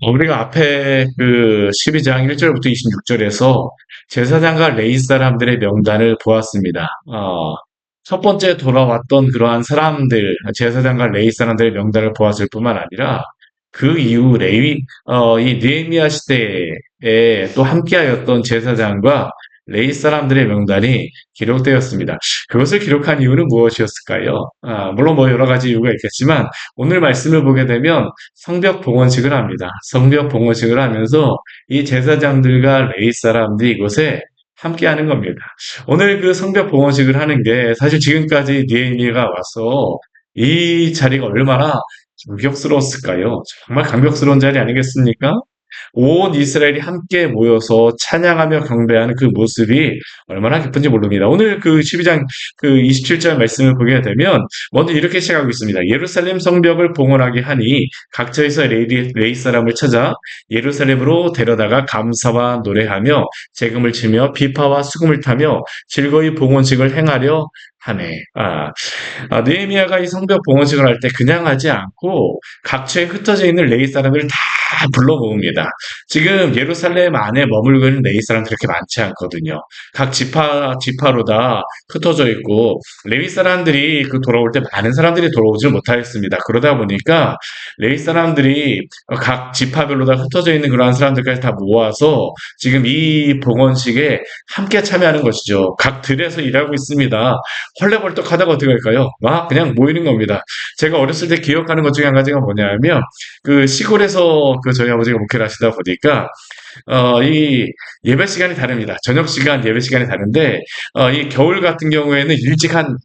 어, 우리가 앞에 그 12장 1절부터 26절에서 제사장과 레위 사람들의 명단을 보았습니다. 어, 첫 번째 돌아왔던 그러한 사람들, 제사장과 레위 사람들의 명단을 보았을 뿐만 아니라 그 이후 레위, 어, 이 느헤미야 시대에 또 함께하였던 제사장과 레위 사람들의 명단이 기록되었습니다. 그것을 기록한 이유는 무엇이었을까요? 아, 물론 뭐 여러 가지 이유가 있겠지만 오늘 말씀을 보게 되면 성벽 봉헌식을 합니다. 성벽 봉헌식을 하면서 이 제사장들과 레위 사람들이 이곳에 함께 하는 겁니다. 오늘 그 성벽 봉헌식을 하는 게 사실 지금까지 니에미가 와서 이 자리가 얼마나 감격스러웠을까요? 정말 감격스러운 자리 아니겠습니까? 온 이스라엘이 함께 모여서 찬양하며 경배하는 그 모습이 얼마나 기쁜지 모릅니다. 오늘 그 12장 그 27절 말씀을 보게 되면 먼저 이렇게 시작하고 있습니다. 예루살렘 성벽을 봉헌하게 하니 각처에서 레이, 레이 사람을 찾아 예루살렘으로 데려다가 감사와 노래하며 재금을 치며 비파와 수금을 타며 즐거이 봉헌식을 행하려 하네. 아, 아, 느헤미야가 이 성벽 봉헌식을 할 때 그냥 하지 않고 각처에 흩어져 있는 레위 사람들을 다 불러 모읍니다. 지금 예루살렘 안에 머물고 있는 레위 사람들이 그렇게 많지 않거든요. 각 지파 지파로 다 흩어져 있고 레위 사람들이 그 돌아올 때 많은 사람들이 돌아오지 못하였습니다. 그러다 보니까 레위 사람들이 각 지파별로 다 흩어져 있는 그러한 사람들까지 다 모아서 지금 이 봉헌식에 함께 참여하는 것이죠. 각 들에서 일하고 있습니다. 헐레벌떡하다가 어떻게 할까요? 막 그냥 모이는 겁니다. 제가 어렸을 때 기억하는 것 중에 한 가지가 뭐냐면 그 시골에서 그 저희 아버지가 목회를 하시다 보니까 어, 이 예배 시간이 다릅니다. 저녁 시간, 예배 시간이 다른데 어, 이 겨울 같은 경우에는 일찍 한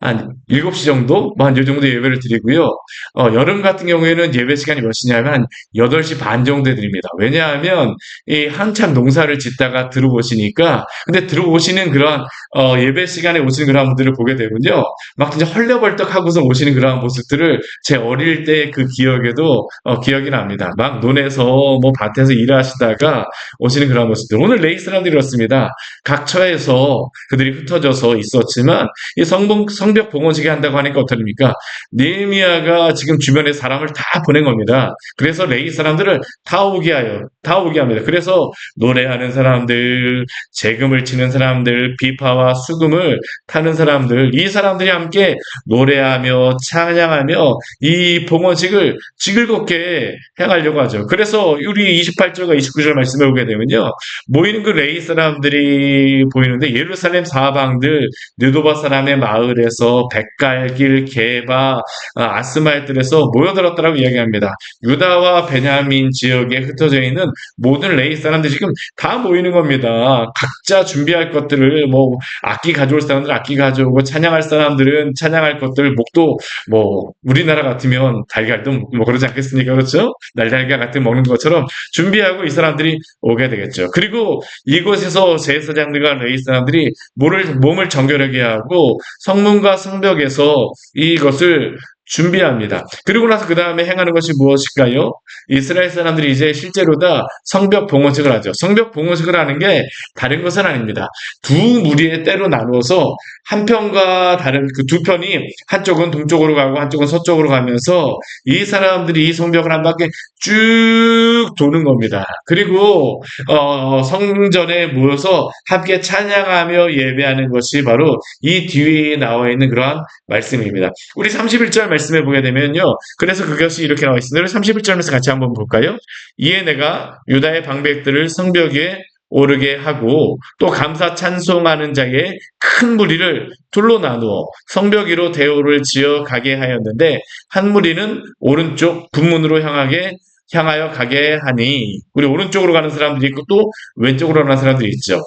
한 7시 정도? 뭐 한 요 정도 예배를 드리고요. 어, 여름 같은 경우에는 예배 시간이 몇 시냐면 한 8시 반 정도에 드립니다. 왜냐하면 이 한참 농사를 짓다가 들어오시니까 근데 들어오시는 그런 어, 예배 시간에 오시는 그런 분들을 보게 되면요. 막 진짜 헐레벌떡 하고서 오시는 그런 모습들을 제 어릴 때 그 기억에도 어, 기억이 납니다. 막 논에서 뭐 밭에서 일하시다가 오시는 그런 모습들. 오늘 레이 사람들이 그렇습니다. 각 처에서 그들이 흩어져서 있었지만 이 성봉 성벽 봉헌식이 한다고 하니까 어떡합니까? 느헤미야가 지금 주변에 사람을 다 보낸 겁니다. 그래서 레이 사람들을 다 오게 하여 다 오게 합니다. 그래서 노래하는 사람들, 재금을 치는 사람들, 비파와 수금을 타는 사람들, 이 사람들이 함께 노래하며 찬양하며 이 봉헌식을 즐겁게 행하려고 하죠. 그래서 우리 28절과 29절 말씀해 보게 되면요. 모이는 그 레이 사람들이 보이는데 예루살렘 사방들 느도바 사람의 마을에서 백갈길 게바 아, 아스마엘들에서 모여들었다라고 이야기합니다. 유다와 베냐민 지역에 흩어져 있는 모든 레이 사람들이 지금 다 모이는 겁니다. 각자 준비할 것들을 뭐 악기 가져올 사람들 악기 가져오고 찬양할 사람들은 찬양할 것들 목도 뭐 우리나라 같으면 달걀도 뭐 그러지 않겠습니까? 그렇죠? 날달걀 같은 먹는 것처럼 준비하고 이 사람들이 오게 되겠죠. 그리고 이곳에서 제사장들과 레이 사람들이 몸을, 몸을 정결하게 하고 성문 과 성벽에서 이것을 준비합니다. 그리고 나서 그 다음에 행하는 것이 무엇일까요? 이스라엘 사람들이 이제 실제로 다 성벽 봉헌식을 하죠. 성벽 봉헌식을 하는 게 다른 것은 아닙니다. 두 무리의 때로 나누어서 한 편과 다른 그 두 편이 한쪽은 동쪽으로 가고 한쪽은 서쪽으로 가면서 이 사람들이 이 성벽을 한 바퀴 쭉 도는 겁니다. 그리고 어, 성전에 모여서 함께 찬양하며 예배하는 것이 바로 이 뒤에 나와 있는 그러한 말씀입니다. 우리 31절 말씀해 보게 되면요. 그래서 그것이 이렇게 나와 있습니다. 31절에서 같이 한번 볼까요? 이에 내가 유다의 방백들을 성벽에 오르게 하고 또 감사 찬송하는 자의 큰 무리를 둘로 나누어 성벽 위로 대오를 지어 가게 하였는데 한 무리는 오른쪽 북문으로 향하게 향하여 가게 하니 우리 오른쪽으로 가는 사람들이 있고 또 왼쪽으로 가는 사람들이 있죠.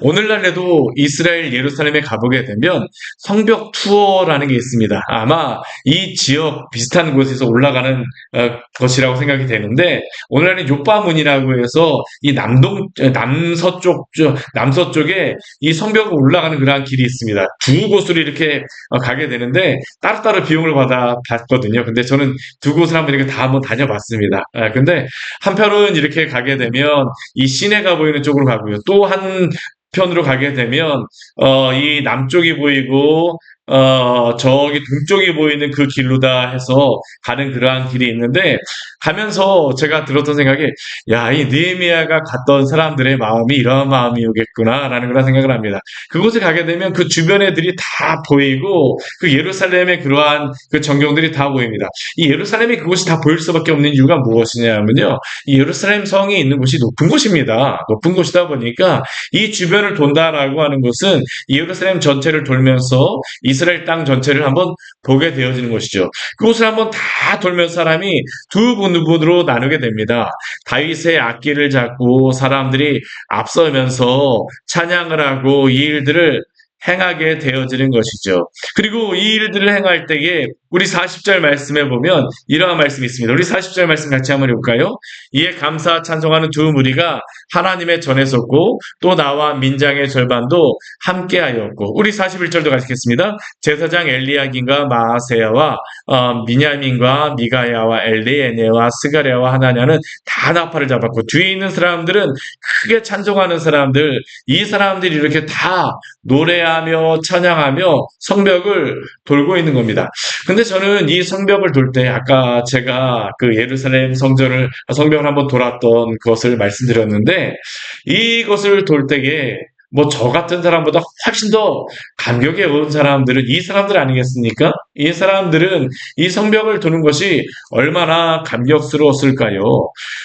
오늘날에도 이스라엘 예루살렘에 가보게 되면 성벽 투어라는 게 있습니다. 아마 이 지역 비슷한 곳에서 올라가는 어, 것이라고 생각이 되는데 오늘날은 요바문이라고 해서 이 남동 남서쪽 남서쪽에 이 성벽을 올라가는 그러한 길이 있습니다. 두 곳으로 이렇게 어, 가게 되는데 따로따로 비용을 받아 봤거든요. 근데 저는 두 곳을 한번 이렇게 다 한번 다녀봤습니다. 아, 근데 한편은 이렇게 가게 되면 이 시내가 보이는 쪽으로 가고요. 또한 편으로 가게 되면 어, 이 남쪽이 보이고 어, 저기 동쪽에 보이는 그 길로다 해서 가는 그러한 길이 있는데 가면서 제가 들었던 생각이 야, 이 느헤미야가 갔던 사람들의 마음이 이러한 마음이오겠구나라는 그런 생각을 합니다. 그곳에 가게 되면 그 주변 애들이 다 보이고 그 예루살렘의 그러한 그 전경들이 다 보입니다. 이 예루살렘이 그곳이 다 보일 수밖에 없는 이유가 무엇이냐면요. 이 예루살렘 성이 있는 곳이 높은 곳입니다. 높은 곳이다 보니까 이 주변을 돈다라고 하는 것은 이 예루살렘 전체를 돌면서 이 스라엘 땅 전체를 한번 보게 되어지는 것이죠. 그곳을 한번 다 돌면서 사람이 두 분으로 나누게 됩니다. 다윗의 악기를 잡고 사람들이 앞서면서 찬양을 하고 이 일들을 행하게 되어지는 것이죠. 그리고 이 일들을 행할 때에 우리 40절 말씀에 보면 이러한 말씀이 있습니다. 우리 40절 말씀 같이 한번 해볼까요? 이에 감사 찬송하는 두 무리가 하나님의 전에 섰고 또 나와 민장의 절반도 함께하였고 우리 41절도 가시겠습니다. 제사장 엘리야긴과 마아세야와 어, 미냐민과 미가야와 엘리에네와 스가랴와 하나냐는 다 나팔을 잡았고 뒤에 있는 사람들은 크게 찬송하는 사람들 이 사람들이 이렇게 다 노래하 며 찬양하며 성벽을 돌고 있는 겁니다. 근데 저는 이 성벽을 돌 때 아까 제가 그 예루살렘 성전을 성벽을 한번 돌았던 것을 말씀드렸는데 이것을 돌 때에 뭐 저 같은 사람보다 훨씬 더 감격에 온 사람들은 이 사람들 아니겠습니까? 이 사람들은 이 성벽을 도는 것이 얼마나 감격스러웠을까요?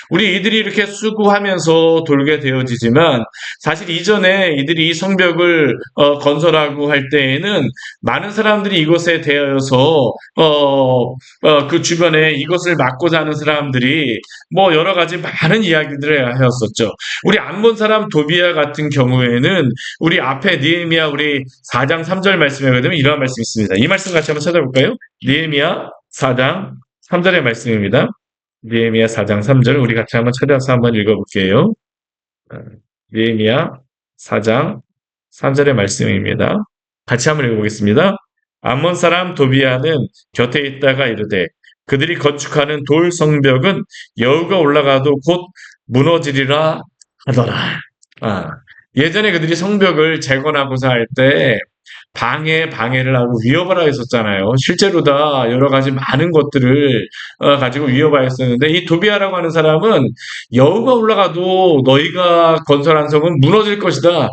우리 이들이 이렇게 수고하면서 돌게 되어지지만 사실 이전에 이들이 이 성벽을 어, 건설하고 할 때에는 많은 사람들이 이곳에 대하여서 어, 어, 그 주변에 이것을 막고자 하는 사람들이 뭐 여러 가지 많은 이야기들을 하였었죠. 우리 안 본 사람 도비아 같은 경우에는 우리 앞에 니에미야 우리 4장 3절 말씀에 보면 이러한 말씀이 있습니다. 이 말씀 같이 한번 찾아볼까요? 니에미야 4장 3절의 말씀입니다. 니에미야 4장 3절 우리 같이 한번 찾아서 한번 읽어볼게요. 니에미야 4장 3절의 말씀입니다. 같이 한번 읽어보겠습니다. 암몬 사람 도비아는 곁에 있다가 이르되 그들이 건축하는 돌 성벽은 여우가 올라가도 곧 무너지리라 하더라. 아, 예전에 그들이 성벽을 재건하고자 할 때 방해 방해를 하고 위협을 하였었잖아요. 실제로 다 여러 가지 많은 것들을 어, 가지고 위협하였었는데 이 도비아라고 하는 사람은 여우가 올라가도 너희가 건설한 성은 무너질 것이다.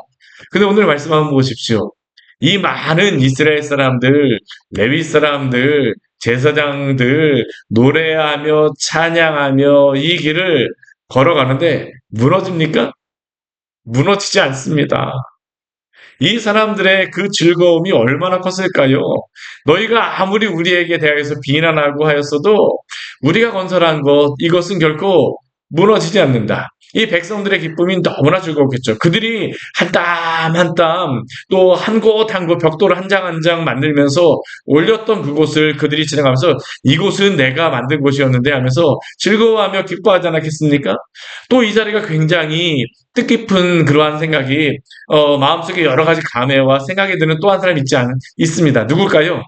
근데 오늘 말씀 한번 보십시오. 이 많은 이스라엘 사람들, 레위 사람들, 제사장들 노래하며 찬양하며 이 길을 걸어가는데 무너집니까? 무너지지 않습니다. 이 사람들의 그 즐거움이 얼마나 컸을까요? 너희가 아무리 우리에게 대하여서 비난하고 하였어도 우리가 건설한 것, 이것은 결코 무너지지 않는다. 이 백성들의 기쁨이 너무나 즐거웠겠죠. 그들이 한 땀 한 땀 또 한 곳 한 곳 벽돌을 한 장 한 장 만들면서 올렸던 그곳을 그들이 지나가면서 이곳은 내가 만든 곳이었는데 하면서 즐거워하며 기뻐하지 않았겠습니까? 또 이 자리가 굉장히 뜻깊은 그러한 생각이 어, 마음속에 여러 가지 감회와 생각이 드는 또 한 사람이 있지 않, 있습니다. 누굴까요?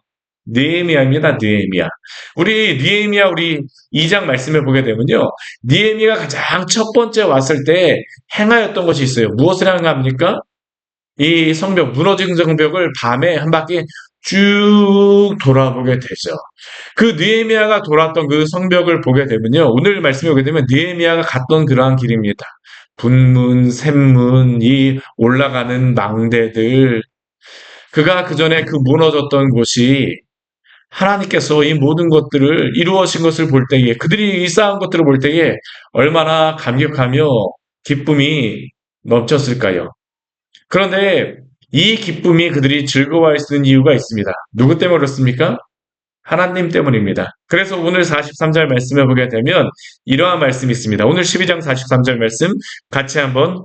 느헤미야입니다. 느헤미야. 우리 느헤미야 우리 2장 말씀을 보게 되면요. 느헤미야가 가장 첫 번째 왔을 때 행하였던 것이 있어요. 무엇을 행합니까? 이 성벽 무너진 성벽을 밤에 한 바퀴 쭉 돌아보게 되죠. 그 느헤미야가 돌았던 그 성벽을 보게 되면요. 오늘 말씀을 보게 되면 느헤미야가 갔던 그러한 길입니다. 분문, 샘문, 이 올라가는 망대들, 그가 그 전에 그 무너졌던 곳이 하나님께서 이 모든 것들을 이루어진 것을 볼 때에 그들이 이 쌓은 것들을 볼 때에 얼마나 감격하며 기쁨이 넘쳤을까요? 그런데 이 기쁨이 그들이 즐거워할 수 있는 이유가 있습니다. 누구 때문에 그렇습니까? 하나님 때문입니다. 그래서 오늘 43절 말씀을 보게 되면 이러한 말씀이 있습니다. 오늘 12장 43절 말씀 같이 한번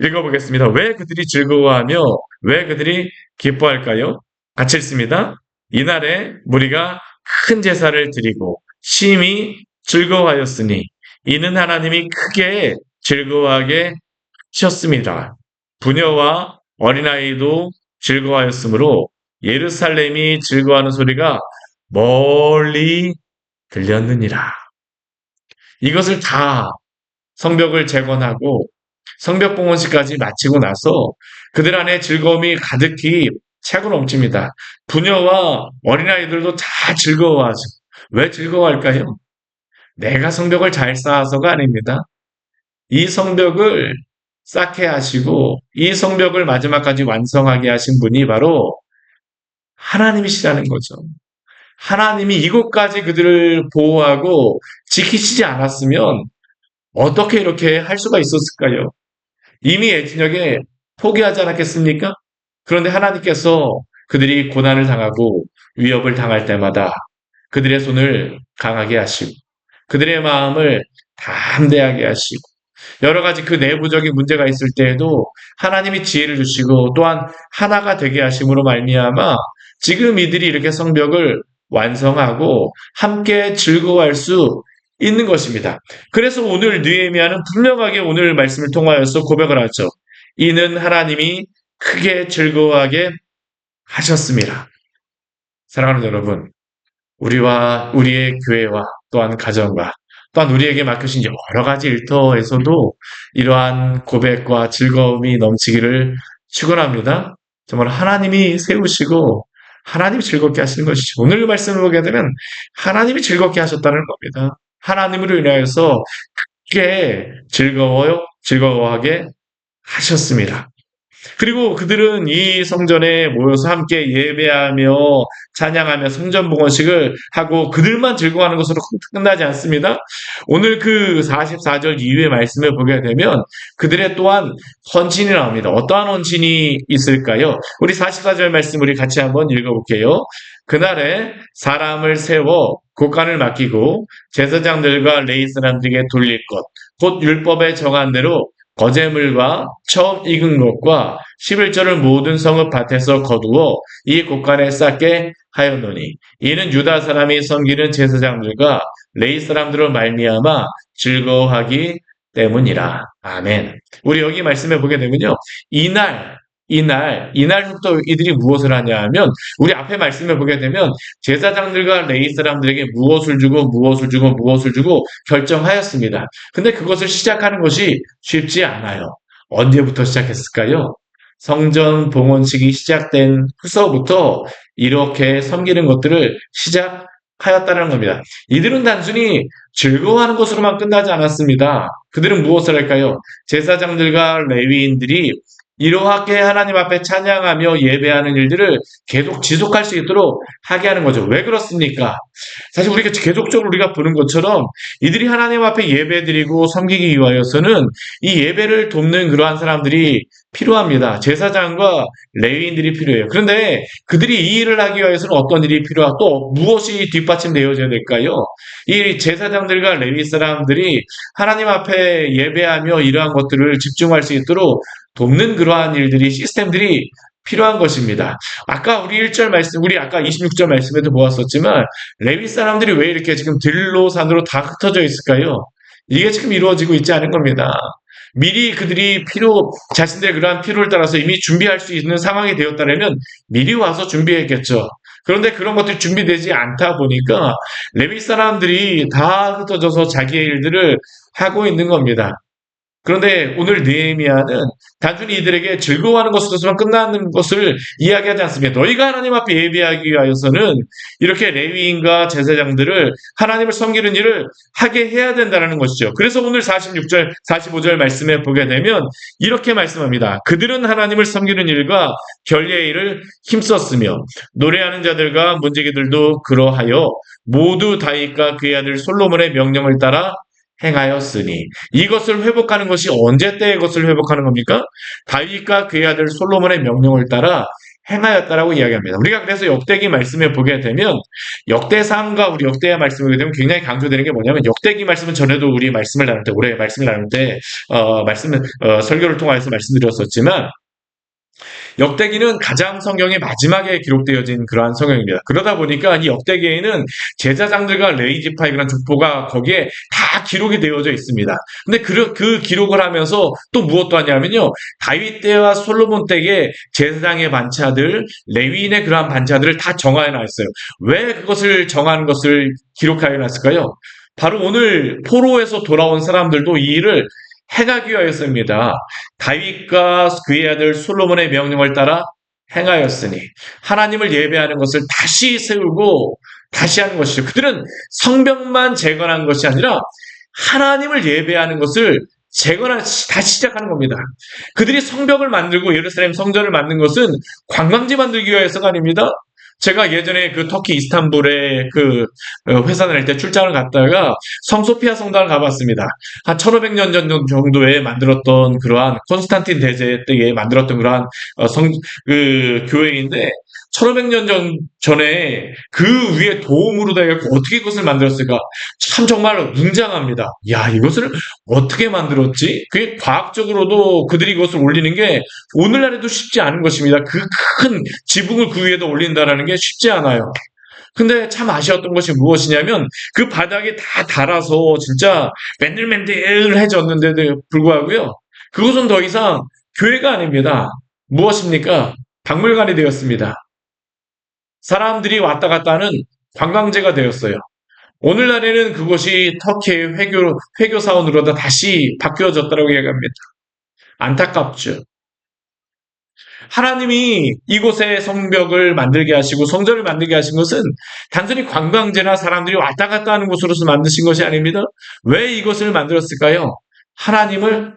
읽어보겠습니다. 왜 그들이 즐거워하며 왜 그들이 기뻐할까요? 같이 읽습니다. 이날에 무리가 큰 제사를 드리고 심히 즐거워하였으니 이는 하나님이 크게 즐거워하게 하셨습니다. 부녀와 어린아이도 즐거워하였으므로 예루살렘이 즐거워하는 소리가 멀리 들렸느니라. 이것을 다 성벽을 재건하고 성벽 봉헌식까지 마치고 나서 그들 안에 즐거움이 가득히 차고 넘칩니다. 부녀와 어린아이들도 다 즐거워하죠. 왜 즐거워할까요? 내가 성벽을 잘 쌓아서가 아닙니다. 이 성벽을 쌓게 하시고 이 성벽을 마지막까지 완성하게 하신 분이 바로 하나님이시라는 거죠. 하나님이 이곳까지 그들을 보호하고 지키시지 않았으면 어떻게 이렇게 할 수가 있었을까요? 이미 에티녁에 포기하지 않았겠습니까? 그런데 하나님께서 그들이 고난을 당하고 위협을 당할 때마다 그들의 손을 강하게 하시고 그들의 마음을 담대하게 하시고 여러 가지 그 내부적인 문제가 있을 때에도 하나님이 지혜를 주시고 또한 하나가 되게 하심으로 말미암아 지금 이들이 이렇게 성벽을 완성하고 함께 즐거워할 수 있는 것입니다. 그래서 오늘 느헤미야는 분명하게 오늘 말씀을 통하여서 고백을 하죠. 이는 하나님이 크게 즐거워하게 하셨습니다. 사랑하는 여러분, 우리와 우리의 교회와 또한 가정과 또한 우리에게 맡기신 여러 가지 일터에서도 이러한 고백과 즐거움이 넘치기를 축원합니다. 정말 하나님이 세우시고 하나님이 즐겁게 하시는 것이죠. 오늘 말씀을 보게 되면 하나님이 즐겁게 하셨다는 겁니다. 하나님으로 인하여서 크게 즐거워요, 즐거워하게 하셨습니다. 그리고 그들은 이 성전에 모여서 함께 예배하며 찬양하며 성전 봉헌식을 하고 그들만 즐거워하는 것으로 끝나지 않습니다. 오늘 그 44절 이후의 말씀을 보게 되면 그들의 또한 헌신이 나옵니다. 어떠한 헌신이 있을까요? 우리 44절 말씀 우리 같이 한번 읽어볼게요. 그날에 사람을 세워 곡간을 맡기고 제사장들과 레이 사람들에게 돌릴 것, 곧 율법에 정한 대로 거제물과 처음 익은 것과 11절을 모든 성읍 밭에서 거두어 이 곳간에 쌓게 하였노니 이는 유다 사람이 섬기는 제사장들과 레이 사람들로 말미암아 즐거워하기 때문이라. 아멘. 우리 여기 말씀해 보게 되면요. 이날 이날 이날부터 이들이 무엇을 하냐 하면 우리 앞에 말씀해 보게 되면 제사장들과 레이 사람들에게 무엇을 주고 무엇을 주고 무엇을 주고 결정하였습니다. 근데 그것을 시작하는 것이 쉽지 않아요. 언제부터 시작했을까요? 성전 봉헌식이 시작된 후서부터 이렇게 섬기는 것들을 시작하였다는 겁니다. 이들은 단순히 즐거워하는 것으로만 끝나지 않았습니다. 그들은 무엇을 할까요? 제사장들과 레위인들이 이러하게 하나님 앞에 찬양하며 예배하는 일들을 계속 지속할 수 있도록 하게 하는 거죠. 왜 그렇습니까? 사실 우리가 계속적으로 우리가 보는 것처럼 이들이 하나님 앞에 예배드리고 섬기기 위하여서는 이 예배를 돕는 그러한 사람들이 필요합니다. 제사장과 레위인들이 필요해요. 그런데 그들이 이 일을 하기 위해서는 어떤 일이 필요하고 또 무엇이 뒷받침되어져야 될까요? 이 제사장들과 레위 사람들이 하나님 앞에 예배하며 이러한 것들을 집중할 수 있도록 돕는 그러한 일들이 시스템들이 필요한 것입니다. 아까 우리 1절 말씀, 우리 아까 26절 말씀에도 보았었지만 레위 사람들이 왜 이렇게 지금 들로 산으로 다 흩어져 있을까요? 이게 지금 이루어지고 있지 않은 겁니다. 미리 그들이 필요, 자신들의 그러한 필요를 따라서 이미 준비할 수 있는 상황이 되었다면 미리 와서 준비했겠죠. 그런데 그런 것들이 준비되지 않다 보니까 레위 사람들이 다 흩어져서 자기의 일들을 하고 있는 겁니다. 그런데 오늘 느헤미야는 단순히 이들에게 즐거워하는 것으로서만 끝나는 것을 이야기하지 않습니다. 너희가 하나님 앞에 예배하기 위하여서는 이렇게 레위인과 제사장들을 하나님을 섬기는 일을 하게 해야 된다는 것이죠. 그래서 오늘 46절, 45절 말씀에 보게 되면 이렇게 말씀합니다. 그들은 하나님을 섬기는 일과 결례의 일을 힘썼으며 노래하는 자들과 문제기들도 그러하여 모두 다윗과 그의 아들 솔로몬의 명령을 따라 행하였으니 이것을 회복하는 것이 언제 때의 것을 회복하는 겁니까? 다윗과 그의 아들 솔로몬의 명령을 따라 행하였다라고 이야기합니다. 우리가 그래서 역대기 말씀에 보게 되면 역대상과 우리 역대의 말씀을 보게 되면 굉장히 강조되는 게 뭐냐면 역대기 말씀은 전에도 우리 말씀을 나눌 때 올해 말씀을 나눌 때 어, 말씀을 어, 설교를 통해서 말씀드렸었지만 역대기는 가장 성경의 마지막에 기록되어진 그러한 성경입니다. 그러다 보니까 이 역대기에는 제사장들과 레이지파의 그런 족보가 거기에 다 기록이 되어져 있습니다. 근데 그, 그 기록을 하면서 또 무엇도 하냐면요. 다윗 때와 솔로몬 때의 제사장의 반차들, 레위인의 그러한 반차들을 다 정하여 놨어요. 왜 그것을 정하는 것을 기록하여 놨을까요? 바로 오늘 포로에서 돌아온 사람들도 이 일을 행하기 위하였습니다. 다윗과 그의 아들 솔로몬의 명령을 따라 행하였으니 하나님을 예배하는 것을 다시 세우고 다시 하는 것이죠. 그들은 성벽만 재건한 것이 아니라 하나님을 예배하는 것을 재건하 다시 시작하는 겁니다. 그들이 성벽을 만들고 예루살렘 성전을 만든 것은 관광지 만들기 위해서가 아닙니다. 제가 예전에 그 터키 이스탄불에 그 어, 회사 다닐 때 출장을 갔다가 성소피아 성당을 가봤습니다. 한 1500년 전 정도에 만들었던 그러한 콘스탄틴 대제 때에 만들었던 그러한 어, 성, 그 교회인데 1500년 전, 전에 그 위에 도움으로 돼갖고 어떻게 그것을 만들었을까? 참 정말 웅장합니다. 야, 이것을 어떻게 만들었지? 그게 과학적으로도 그들이 이것을 올리는 게 오늘날에도 쉽지 않은 것입니다. 그 큰 지붕을 그 위에다 올린다라는 게 쉽지 않아요. 근데 참 아쉬웠던 것이 무엇이냐면 그 바닥에 다 달아서 진짜 맨들맨들해졌는데도 불구하고요. 그것은 더 이상 교회가 아닙니다. 무엇입니까? 박물관이 되었습니다. 사람들이 왔다 갔다 하는 관광지가 되었어요. 오늘날에는 그것이 터키의 회교, 회교 사원으로 다시 바뀌어졌다고 얘기합니다. 안타깝죠. 하나님이 이곳에 성벽을 만들게 하시고 성전을 만들게 하신 것은 단순히 관광지나 사람들이 왔다 갔다 하는 곳으로서 만드신 것이 아닙니다. 왜 이것을 만들었을까요? 하나님을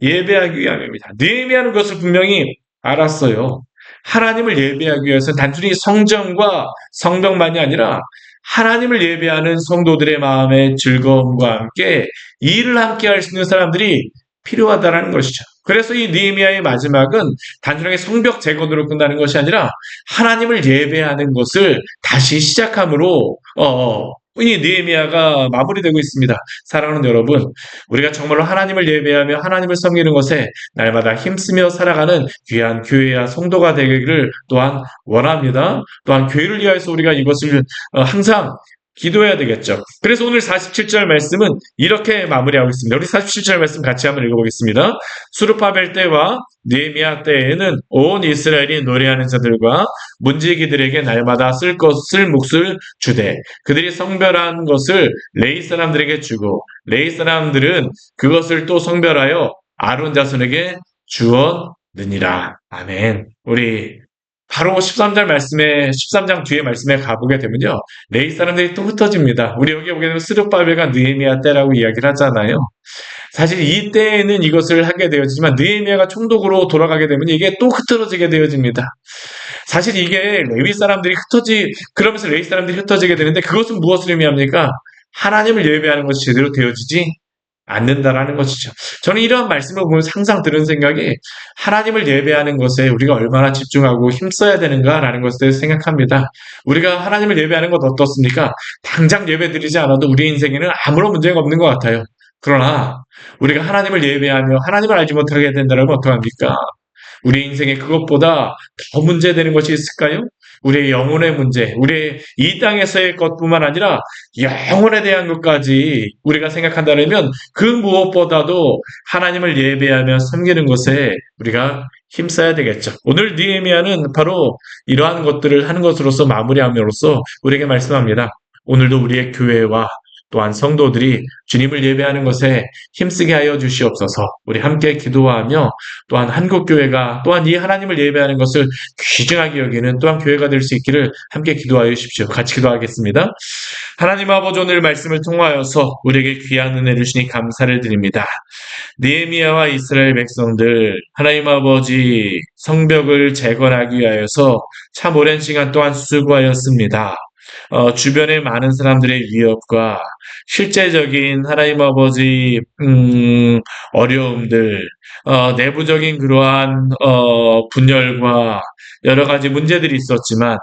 예배하기 위함입니다. 느헤미야는 것을 분명히 알았어요. 하나님을 예배하기 위해서 단순히 성전과 성벽만이 아니라 하나님을 예배하는 성도들의 마음의 즐거움과 함께 일을 함께 할 수 있는 사람들이 필요하다는 것이죠. 그래서 이 느헤미야의 마지막은 단순하게 성벽 재건으로 끝나는 것이 아니라 하나님을 예배하는 것을 다시 시작함으로 어, 이 느헤미야가 마무리되고 있습니다. 사랑하는 여러분, 우리가 정말로 하나님을 예배하며 하나님을 섬기는 것에 날마다 힘쓰며 살아가는 귀한 교회와 성도가 되기를 또한 원합니다. 또한 교회를 위하여서 우리가 이것을 어, 항상 기도해야 되겠죠. 그래서 오늘 47절 말씀은 이렇게 마무리하고 있습니다. 우리 47절 말씀 같이 한번 읽어보겠습니다. 수르파벨 때와 느헤미야 때에는 온 이스라엘이 노래하는 자들과 문지기들에게 날마다 쓸 것을 몫을 주되 그들이 성별한 것을 레이 사람들에게 주고 레이 사람들은 그것을 또 성별하여 아론 자손에게 주었느니라. 아멘. 우리 바로 13절 말씀에 13장 뒤에 말씀에 가보게 되면요. 레이 사람들이 또 흩어집니다. 우리 여기 보게 되면 스룹바벨과 느헤미야 때라고 이야기를 하잖아요. 사실 이 때에는 이것을 하게 되어지만 느헤미야가 총독으로 돌아가게 되면 이게 또 흩어지게 되어집니다. 사실 이게 레위 사람들이 흩어지 그러면서 레위 사람들이 흩어지게 되는데 그것은 무엇을 의미합니까? 하나님을 예배하는 것이 제대로 되어지지 않는다라는 것이죠. 저는 이러한 말씀을 보면서 항상 들은 생각이 하나님을 예배하는 것에 우리가 얼마나 집중하고 힘써야 되는가라는 것에 대해서 생각합니다. 우리가 하나님을 예배하는 것 어떻습니까? 당장 예배 드리지 않아도 우리 인생에는 아무런 문제가 없는 것 같아요. 그러나 우리가 하나님을 예배하며 하나님을 알지 못하게 된다면 어떡합니까? 우리 인생에 그것보다 더 문제되는 것이 있을까요? 우리의 영혼의 문제, 우리의 이 땅에서의 것뿐만 아니라 영혼에 대한 것까지 우리가 생각한다면 그 무엇보다도 하나님을 예배하며 섬기는 것에 우리가 힘써야 되겠죠. 오늘 니에미아는 바로 이러한 것들을 하는 것으로서 마무리함으로써 우리에게 말씀합니다. 오늘도 우리의 교회와 또한 성도들이 주님을 예배하는 것에 힘쓰게 하여 주시옵소서. 우리 함께 기도하며 또한 한국교회가 또한 이 하나님을 예배하는 것을 귀중하게 여기는 또한 교회가 될 수 있기를 함께 기도하여 주십시오. 같이 기도하겠습니다. 하나님 아버지 오늘 말씀을 통하여서 우리에게 귀한 은혜를 주시니 감사를 드립니다. 니에미아와 이스라엘 백성들 하나님 아버지 성벽을 재건하기 위하여서 참 오랜 시간 동안 수고하였습니다. 어, 주변의 많은 사람들의 위협과 실제적인 하나님 아버지 음, 어려움들, 어, 내부적인 그러한 어, 분열과 여러 가지 문제들이 있었지만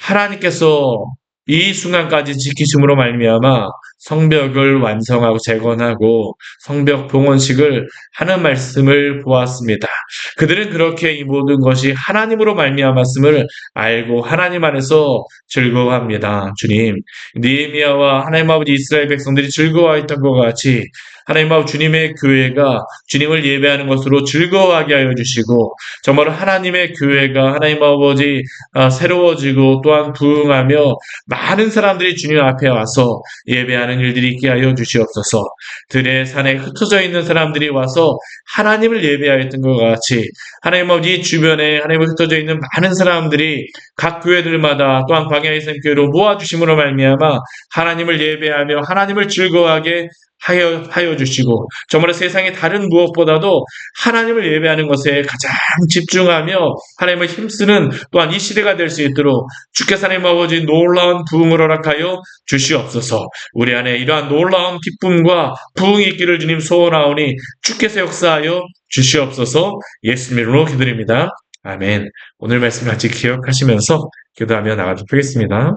하나님께서 이 순간까지 지키심으로 말미암아 성벽을 완성하고 재건하고 성벽 봉헌식을 하는 말씀을 보았습니다. 그들은 그렇게 이 모든 것이 하나님으로 말미암았음을 알고 하나님 안에서 즐거워합니다. 주님, 니에미아와 하나님 아버지 이스라엘 백성들이 즐거워했던 것 같이 하나님 아버지 주님의 교회가 주님을 예배하는 것으로 즐거워하게 하여 주시고 정말 하나님의 교회가 하나님 아버지 아, 새로워지고 또한 부흥하며 많은 사람들이 주님 앞에 와서 예배하는 예배하는 일들이 있게 하여 주시옵소서. 들의 산에 흩어져 있는 사람들이 와서 하나님을 예배하였던 것 같이 하나님 아버지 주변에 하나님을 흩어져 있는 많은 사람들이 각 교회들마다 또한 광야의 샘 교회로 모아주심으로 말미암아 하나님을 예배하며 하나님을 즐거워하게 하여, 하여 주시고 정말 세상의 다른 무엇보다도 하나님을 예배하는 것에 가장 집중하며 하나님을 힘쓰는 또한 이 시대가 될 수 있도록 주께서 하나님 아버지 놀라운 부흥을 허락하여 주시옵소서 우리 안에 이러한 놀라운 기쁨과 부흥이 있기를 주님 소원하오니 주께서 역사하여 주시옵소서 예수님 이름으로 기도드립니다. 아멘 오늘 말씀 같이 기억하시면서 기도하며 나가도록 하겠습니다.